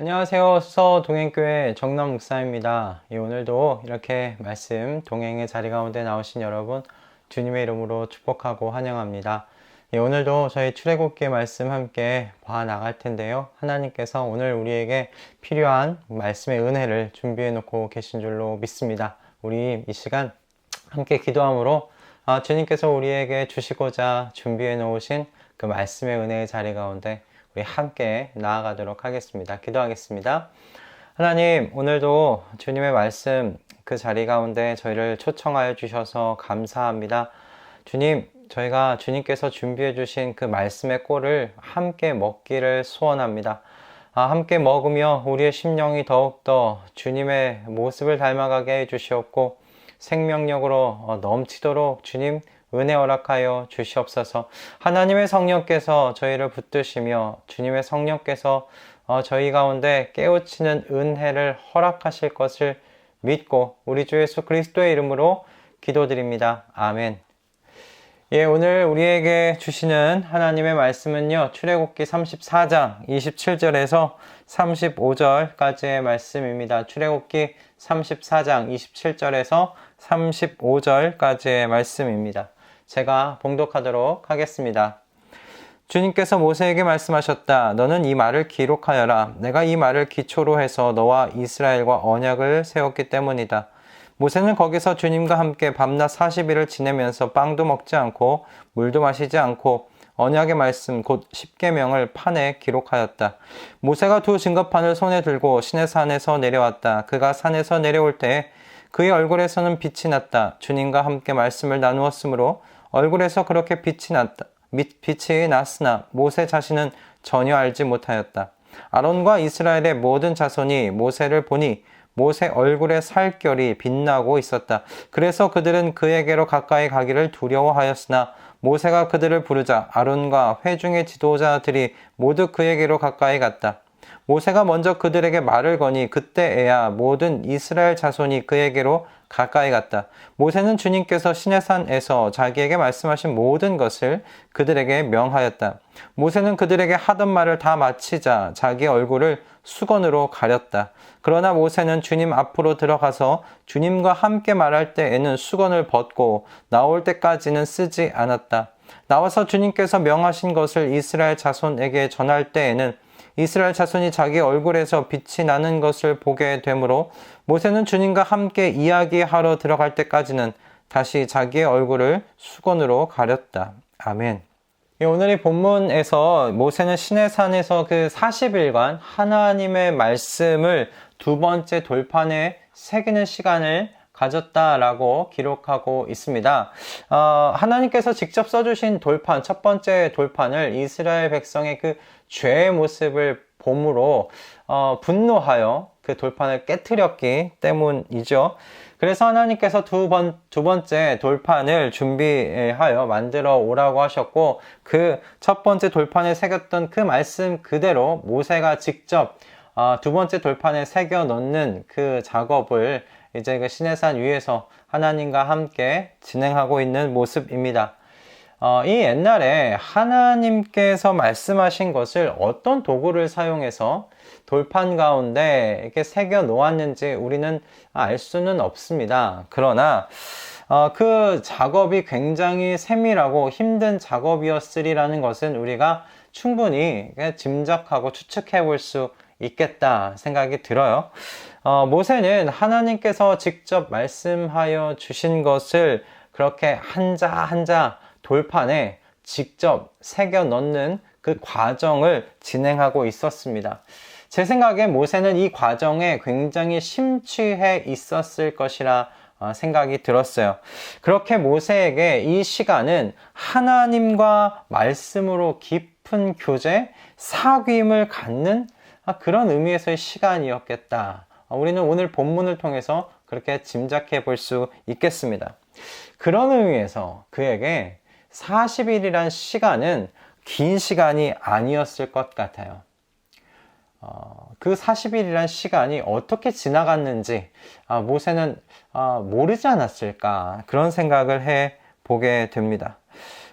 안녕하세요. 수서 동행교회 정남 목사입니다. 예, 오늘도 이렇게 말씀 동행의 자리 가운데 나오신 여러분 주님의 이름으로 축복하고 환영합니다. 예, 오늘도 저희 출애굽기 말씀 함께 봐 나갈 텐데요. 하나님께서 오늘 우리에게 필요한 말씀의 은혜를 준비해 놓고 계신 줄로 믿습니다. 우리 이 시간 함께 기도함으로 아, 주님께서 우리에게 주시고자 준비해 놓으신 그 말씀의 은혜의 자리 가운데 우리 함께 나아가도록 하겠습니다. 기도하겠습니다. 하나님, 오늘도 주님의 말씀 그 자리 가운데 저희를 초청하여 주셔서 감사합니다. 주님, 저희가 주님께서 준비해 주신 그 말씀의 꼴을 함께 먹기를 소원합니다. 아, 함께 먹으며 우리의 심령이 더욱더 주님의 모습을 닮아가게 해 주시옵고 생명력으로 어, 넘치도록 주님 은혜 허락하여 주시옵소서. 하나님의 성령께서 저희를 붙드시며 주님의 성령께서 어, 저희 가운데 깨우치는 은혜를 허락하실 것을 믿고 우리 주 예수 그리스도의 이름으로 기도드립니다. 아멘. 예, 오늘 우리에게 주시는 하나님의 말씀은요, 출애굽기 34장 27절에서 35절까지의 말씀입니다. 출애굽기 34장 27절에서 35절까지의 말씀입니다. 제가 봉독하도록 하겠습니다. 주님께서 모세에게 말씀하셨다. 너는 이 말을 기록하여라. 내가 이 말을 기초로 해서 너와 이스라엘과 언약을 세웠기 때문이다. 모세는 거기서 주님과 함께 밤낮 40일을 지내면서 빵도 먹지 않고 물도 마시지 않고 언약의 말씀 곧 십계명을 판에 기록하였다. 모세가 두 증거판을 손에 들고 시내산에서 내려왔다. 그가 산에서 내려올 때 그의 얼굴에서는 빛이 났다. 주님과 함께 말씀을 나누었으므로 얼굴에서 그렇게 빛이 났다. 빛이 났으나 모세 자신은 전혀 알지 못하였다. 아론과 이스라엘의 모든 자손이 모세를 보니 모세 얼굴의 살결이 빛나고 있었다. 그래서 그들은 그에게로 가까이 가기를 두려워하였으나 모세가 그들을 부르자 아론과 회중의 지도자들이 모두 그에게로 가까이 갔다. 모세가 먼저 그들에게 말을 거니 그때에야 모든 이스라엘 자손이 그에게로 가까이 갔다. 모세는 주님께서 시내산에서 자기에게 말씀하신 모든 것을 그들에게 명하였다. 모세는 그들에게 하던 말을 다 마치자 자기 얼굴을 수건으로 가렸다. 그러나 모세는 주님 앞으로 들어가서 주님과 함께 말할 때에는 수건을 벗고 나올 때까지는 쓰지 않았다. 나와서 주님께서 명하신 것을 이스라엘 자손에게 전할 때에는 이스라엘 자손이 자기 얼굴에서 빛이 나는 것을 보게 되므로 모세는 주님과 함께 이야기하러 들어갈 때까지는 다시 자기의 얼굴을 수건으로 가렸다. 아멘. 오늘의 본문에서 모세는 시내산에서 그 40일간 하나님의 말씀을 두 번째 돌판에 새기는 시간을 가졌다라고 기록하고 있습니다. 어, 하나님께서 직접 써주신 돌판, 첫 번째 돌판을 이스라엘 백성의 그 죄의 모습을 봄으로 어, 분노하여 그 돌판을 깨뜨렸기 때문이죠. 그래서 하나님께서 두 번, 두 번째 돌판을 준비하여 만들어 오라고 하셨고, 그 첫 번째 돌판에 새겼던 그 말씀 그대로 모세가 직접 어, 두 번째 돌판에 새겨 넣는 그 작업을 이제 그 시내산 위에서 하나님과 함께 진행하고 있는 모습입니다. 어, 이 옛날에 하나님께서 말씀하신 것을 어떤 도구를 사용해서 돌판 가운데 이렇게 새겨 놓았는지 우리는 알 수는 없습니다. 그러나 어, 그 작업이 굉장히 세밀하고 힘든 작업이었으리라는 것은 우리가 충분히 짐작하고 추측해 볼 수 있겠다 생각이 들어요. 어, 모세는 하나님께서 직접 말씀하여 주신 것을 그렇게 한자 한자 돌판에 직접 새겨 넣는 그 과정을 진행하고 있었습니다. 제 생각에 모세는 이 과정에 굉장히 심취해 있었을 것이라 어, 생각이 들었어요. 그렇게 모세에게 이 시간은 하나님과 말씀으로 깊은 교제, 사귐을 갖는 아, 그런 의미에서의 시간이었겠다. 어, 우리는 오늘 본문을 통해서 그렇게 짐작해 볼 수 있겠습니다. 그런 의미에서 그에게 40일이란 시간은 긴 시간이 아니었을 것 같아요. 어, 그 40일이란 시간이 어떻게 지나갔는지 아, 모세는 아, 모르지 않았을까 그런 생각을 해 보게 됩니다.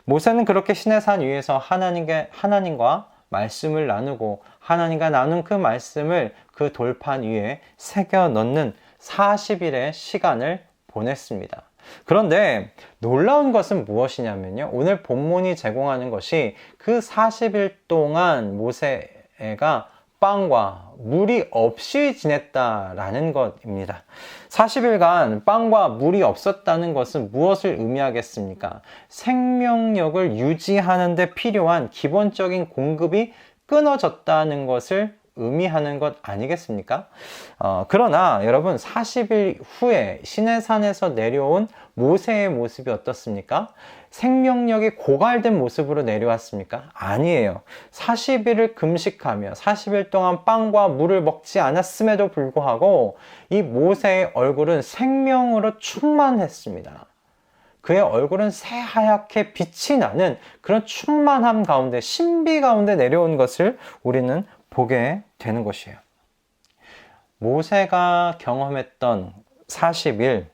모세는 그렇게 시내산 위에서 하나님께, 하나님과 말씀을 나누고 하나님과 나눈 그 말씀을 그 돌판 위에 새겨 넣는 40일의 시간을 보냈습니다. 그런데 놀라운 것은 무엇이냐면요. 오늘 본문이 제공하는 것이 그 40일 동안 모세가 빵과 물이 없이 지냈다라는 것입니다. 40일간 빵과 물이 없었다는 것은 무엇을 의미하겠습니까? 생명력을 유지하는 데 필요한 기본적인 공급이 끊어졌다는 것을 의미하는 것 아니겠습니까? 어, 그러나 여러분 40일 후에 시내산에서 내려온 모세의 모습이 어떻습니까? 생명력이 고갈된 모습으로 내려왔습니까? 아니에요. 40일을 금식하며 40일 동안 빵과 물을 먹지 않았음에도 불구하고 이 모세의 얼굴은 생명으로 충만했습니다. 그의 얼굴은 새하얗게 빛이 나는 그런 충만함 가운데 신비 가운데 내려온 것을 우리는 보게 되는 것이에요. 모세가 경험했던 40일,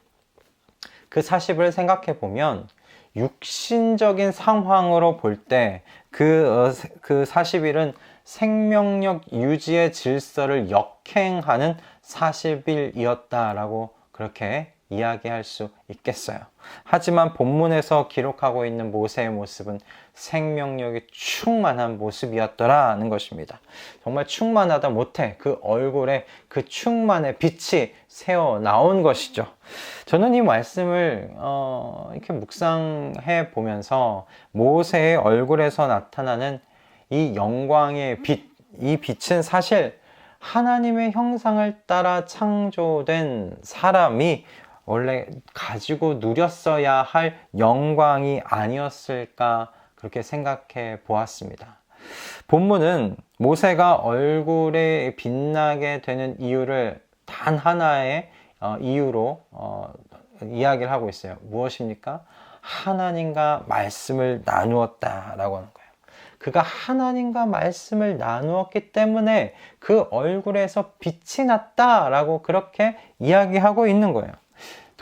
그 40을 생각해 보면 육신적인 상황으로 볼 때 그, 어, 그 40일은 생명력 유지의 질서를 역행하는 40일이었다라고 그렇게 이야기할 수 있겠어요. 하지만 본문에서 기록하고 있는 모세의 모습은 생명력이 충만한 모습이었더라는 것입니다. 정말 충만하다 못해 그 얼굴에 그 충만의 빛이 새어 나온 것이죠. 저는 이 말씀을 어, 이렇게 묵상해 보면서 모세의 얼굴에서 나타나는 이 영광의 빛, 이 빛은 사실 하나님의 형상을 따라 창조된 사람이 원래 가지고 누렸어야 할 영광이 아니었을까 그렇게 생각해 보았습니다. 본문은 모세가 얼굴에 빛나게 되는 이유를 단 하나의 어, 이유로 어, 이야기를 하고 있어요. 무엇입니까? 하나님과 말씀을 나누었다라고 하는 거예요. 그가 하나님과 말씀을 나누었기 때문에 그 얼굴에서 빛이 났다라고 그렇게 이야기하고 있는 거예요.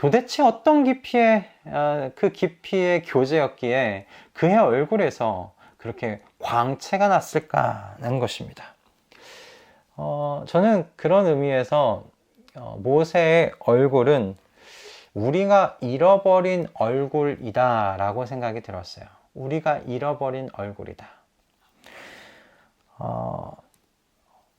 도대체 어떤 깊이의 어, 그 깊이의 교제였기에 그의 얼굴에서 그렇게 광채가 났을까는 것입니다. 어, 저는 그런 의미에서 어, 모세의 얼굴은 우리가 잃어버린 얼굴이다 라고 생각이 들었어요. 우리가 잃어버린 얼굴이다. 어,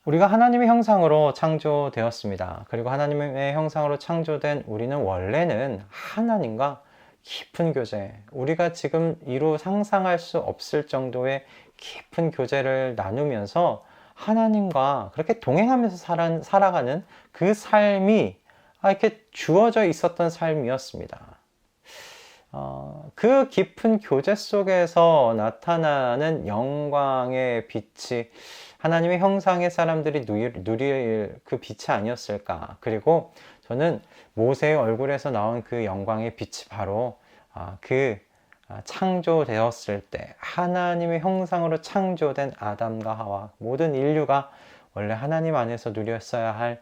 우리가 하나님의 형상으로 창조되었습니다. 그리고 하나님의 형상으로 창조된 우리는 원래는 하나님과 깊은 교제, 우리가 지금 이루 상상할 수 없을 정도의 깊은 교제를 나누면서 하나님과 그렇게 동행하면서 살아, 살아가는 그 삶이 이렇게 주어져 있었던 삶이었습니다. 어, 그 깊은 교제 속에서 나타나는 영광의 빛이 하나님의 형상의 사람들이 누릴 그 빛이 아니었을까. 그리고 저는 모세의 얼굴에서 나온 그 영광의 빛이 바로 아, 그 아, 창조되었을 때 하나님의 형상으로 창조된 아담과 하와 모든 인류가 원래 하나님 안에서 누렸어야 할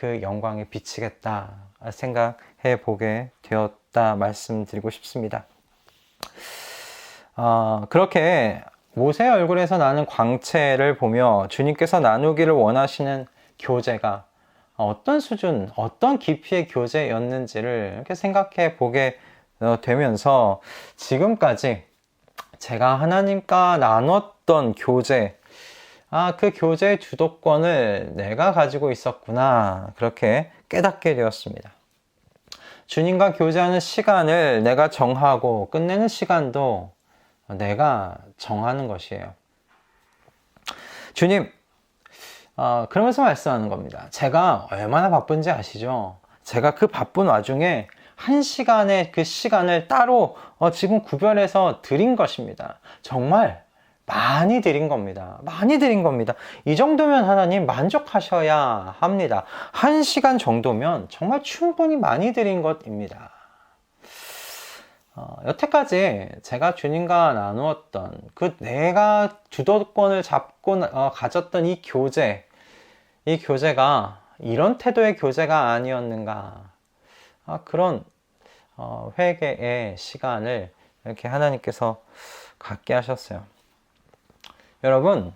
그 영광의 빛이겠다 생각해 보게 되었다 말씀드리고 싶습니다. 어, 그렇게 모세의 얼굴에서 나는 광채를 보며 주님께서 나누기를 원하시는 교제가 어떤 수준, 어떤 깊이의 교제였는지를 이렇게 생각해 보게 되면서 지금까지 제가 하나님과 나눴던 교제, 아, 그 교제의 주도권을 내가 가지고 있었구나. 그렇게 깨닫게 되었습니다. 주님과 교제하는 시간을 내가 정하고 끝내는 시간도 내가 정하는 것이에요. 주님, 어, 그러면서 말씀하는 겁니다. 제가 얼마나 바쁜지 아시죠? 제가 그 바쁜 와중에 한 시간의 그 시간을 따로 어, 지금 구별해서 드린 것입니다. 정말 많이 드린 겁니다. 많이 드린 겁니다. 이 정도면 하나님 만족하셔야 합니다. 한 시간 정도면 정말 충분히 많이 드린 것입니다. 어, 여태까지 제가 주님과 나누었던 그 내가 주도권을 잡고 어, 가졌던 이 교제, 이 교제가 이런 태도의 교제가 아니었는가. 아, 그런 어, 회개의 시간을 이렇게 하나님께서 갖게 하셨어요. 여러분,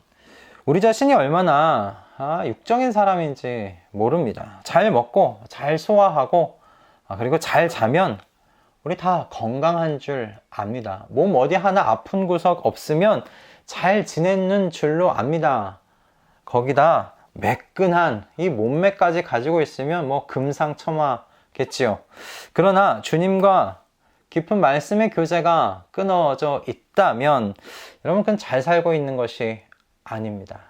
우리 자신이 얼마나 아, 육적인 사람인지 모릅니다. 잘 먹고, 잘 소화하고, 아, 그리고 잘 자면 우리 다 건강한 줄 압니다. 몸 어디 하나 아픈 구석 없으면 잘 지내는 줄로 압니다. 거기다 매끈한 이 몸매까지 가지고 있으면 뭐 금상첨화겠지요. 그러나 주님과 깊은 말씀의 교제가 끊어져 있다면 여러분 그건 잘 살고 있는 것이 아닙니다.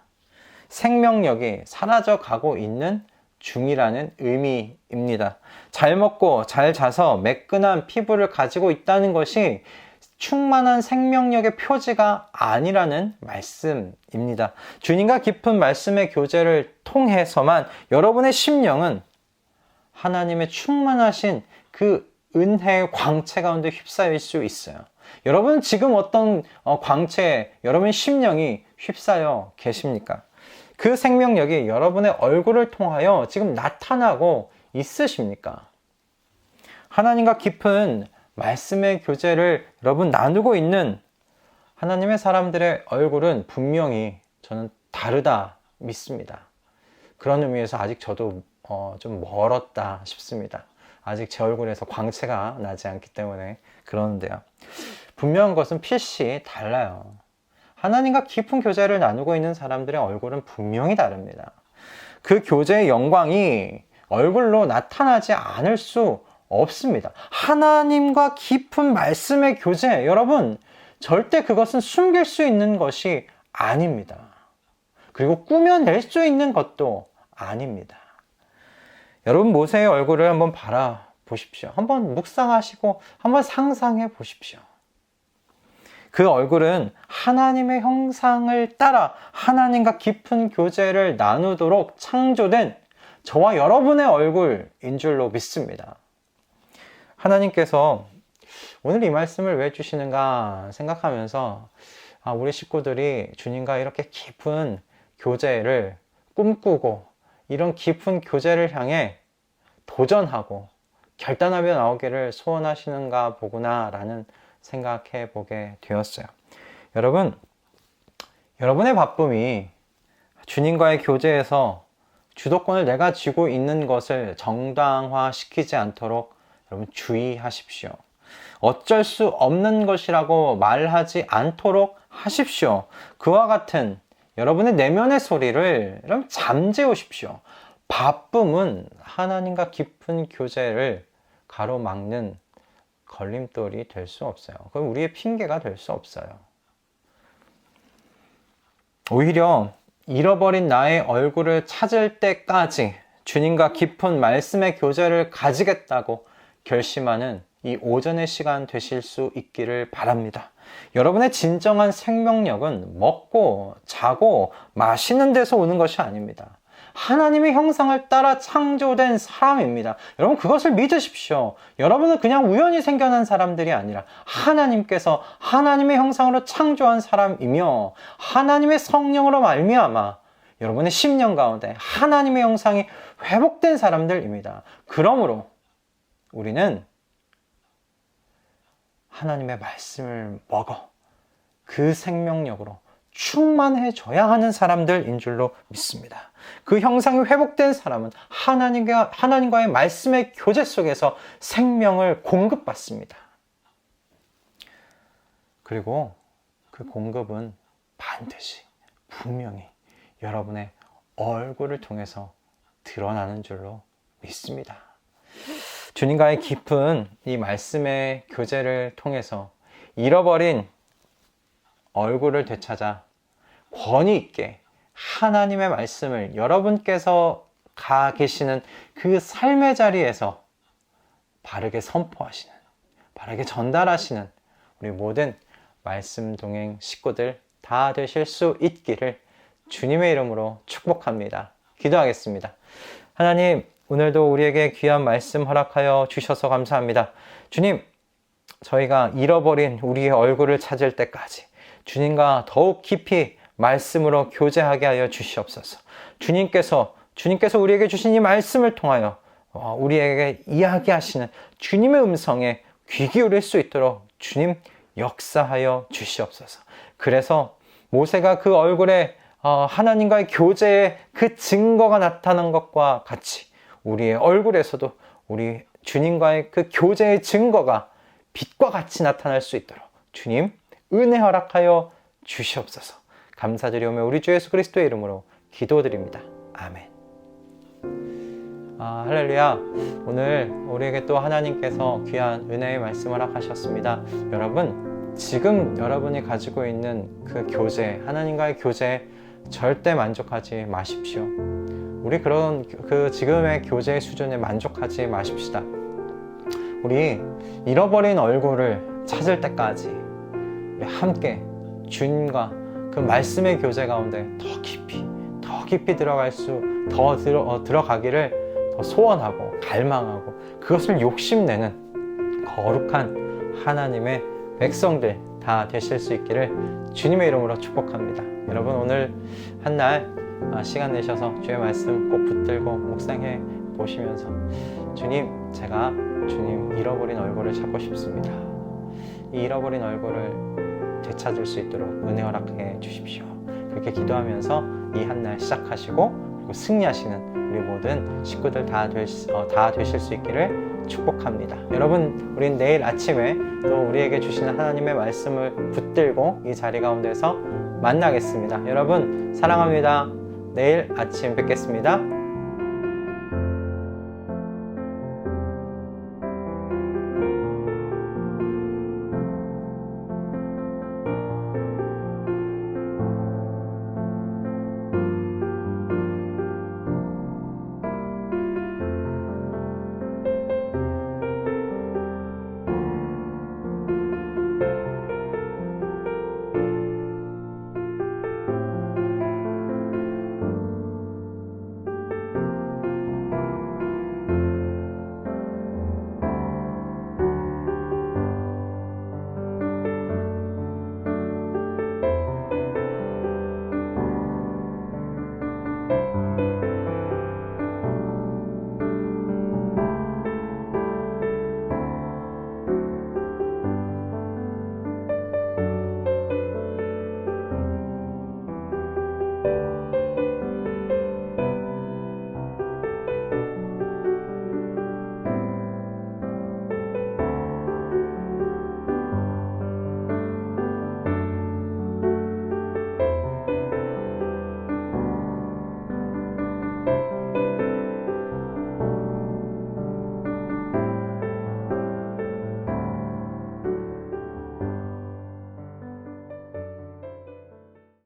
생명력이 사라져 가고 있는 중이라는 의미입니다. 잘 먹고 잘 자서 매끈한 피부를 가지고 있다는 것이 충만한 생명력의 표지가 아니라는 말씀입니다. 주님과 깊은 말씀의 교제를 통해서만 여러분의 심령은 하나님의 충만하신 그 은혜의 광채 가운데 휩싸일 수 있어요. 여러분 지금 어떤 어, 광채에 여러분의 심령이 휩싸여 계십니까? 그 생명력이 여러분의 얼굴을 통하여 지금 나타나고 있으십니까? 하나님과 깊은 말씀의 교제를 여러분 나누고 있는 하나님의 사람들의 얼굴은 분명히 저는 다르다 믿습니다. 그런 의미에서 아직 저도 어, 좀 멀었다 싶습니다. 아직 제 얼굴에서 광채가 나지 않기 때문에 그러는데요. 분명한 것은 필시 달라요. 하나님과 깊은 교제를 나누고 있는 사람들의 얼굴은 분명히 다릅니다. 그 교제의 영광이 얼굴로 나타나지 않을 수 없습니다. 하나님과 깊은 말씀의 교제, 여러분, 절대 그것은 숨길 수 있는 것이 아닙니다. 그리고 꾸며낼 수 있는 것도 아닙니다. 여러분, 모세의 얼굴을 한번 바라보십시오. 한번 묵상하시고 한번 상상해 보십시오. 그 얼굴은 하나님의 형상을 따라 하나님과 깊은 교제를 나누도록 창조된 저와 여러분의 얼굴인 줄로 믿습니다. 하나님께서 오늘 이 말씀을 왜 주시는가 생각하면서 아, 우리 식구들이 주님과 이렇게 깊은 교제를 꿈꾸고 이런 깊은 교제를 향해 도전하고 결단하며 나오기를 소원하시는가 보구나라는 생각해 보게 되었어요. 여러분, 여러분의 바쁨이 주님과의 교제에서 주도권을 내가 쥐고 있는 것을 정당화시키지 않도록 여러분 주의하십시오. 어쩔 수 없는 것이라고 말하지 않도록 하십시오. 그와 같은 여러분의 내면의 소리를 여러분 잠재우십시오. 바쁨은 하나님과 깊은 교제를 가로막는 걸림돌이 될 수 없어요. 그건 우리의 핑계가 될 수 없어요. 오히려 잃어버린 나의 얼굴을 찾을 때까지 주님과 깊은 말씀의 교제를 가지겠다고 결심하는 이 오전의 시간 되실 수 있기를 바랍니다. 여러분의 진정한 생명력은 먹고 자고 마시는 데서 오는 것이 아닙니다. 하나님의 형상을 따라 창조된 사람입니다. 여러분 그것을 믿으십시오. 여러분은 그냥 우연히 생겨난 사람들이 아니라 하나님께서 하나님의 형상으로 창조한 사람이며 하나님의 성령으로 말미암아 여러분의 심령 가운데 하나님의 형상이 회복된 사람들입니다. 그러므로 우리는 하나님의 말씀을 먹어 그 생명력으로 충만해져야 하는 사람들인 줄로 믿습니다. 그 형상이 회복된 사람은 하나님과, 하나님과의 말씀의 교제 속에서 생명을 공급받습니다. 그리고 그 공급은 반드시 분명히 여러분의 얼굴을 통해서 드러나는 줄로 믿습니다. 주님과의 깊은 이 말씀의 교제를 통해서 잃어버린 얼굴을 되찾아 권위 있게 하나님의 말씀을 여러분께서 가 계시는 그 삶의 자리에서 바르게 선포하시는, 바르게 전달하시는 우리 모든 말씀 동행 식구들 다 되실 수 있기를 주님의 이름으로 축복합니다. 기도하겠습니다. 하나님, 오늘도 우리에게 귀한 말씀 허락하여 주셔서 감사합니다. 주님, 저희가 잃어버린 우리의 얼굴을 찾을 때까지 주님과 더욱 깊이 말씀으로 교제하게 하여 주시옵소서. 주님께서 주님께서 우리에게 주신 이 말씀을 통하여 어, 우리에게 이야기하시는 주님의 음성에 귀 기울일 수 있도록 주님 역사하여 주시옵소서. 그래서 모세가 그 얼굴에 어, 하나님과의 교제의 그 증거가 나타난 것과 같이 우리의 얼굴에서도 우리 주님과의 그 교제의 증거가 빛과 같이 나타날 수 있도록 주님 은혜 허락하여 주시옵소서. 감사드리오며 우리 주 예수 그리스도의 이름으로 기도드립니다. 아멘. 아, 할렐루야. 오늘 우리에게 또 하나님께서 귀한 은혜의 말씀을 허락하셨습니다. 여러분, 지금 여러분이 가지고 있는 그 교제, 하나님과의 교제에 절대 만족하지 마십시오. 우리 그런 그 지금의 교제의 수준에 만족하지 마십시다. 우리 잃어버린 얼굴을 찾을 때까지 함께 주님과 그 말씀의 교제 가운데 더 깊이, 더 깊이 들어갈 수, 더 들어, 어, 들어가기를 더 소원하고 갈망하고 그것을 욕심내는 거룩한 하나님의 백성들 다 되실 수 있기를 주님의 이름으로 축복합니다. 여러분 오늘 한날 아, 시간 내셔서 주의 말씀 꼭 붙들고 묵상해 보시면서 주님 제가 주님 잃어버린 얼굴을 찾고 싶습니다. 이 잃어버린 얼굴을 되찾을 수 있도록 은혜 허락해 주십시오. 그렇게 기도하면서 이 한 날 시작하시고 그리고 승리하시는 우리 모든 식구들 다, 될, 어, 다 되실 수 있기를 축복합니다. 여러분, 우린 내일 아침에 또 우리에게 주시는 하나님의 말씀을 붙들고 이 자리 가운데서 만나겠습니다. 여러분, 사랑합니다. 내일 아침 뵙겠습니다.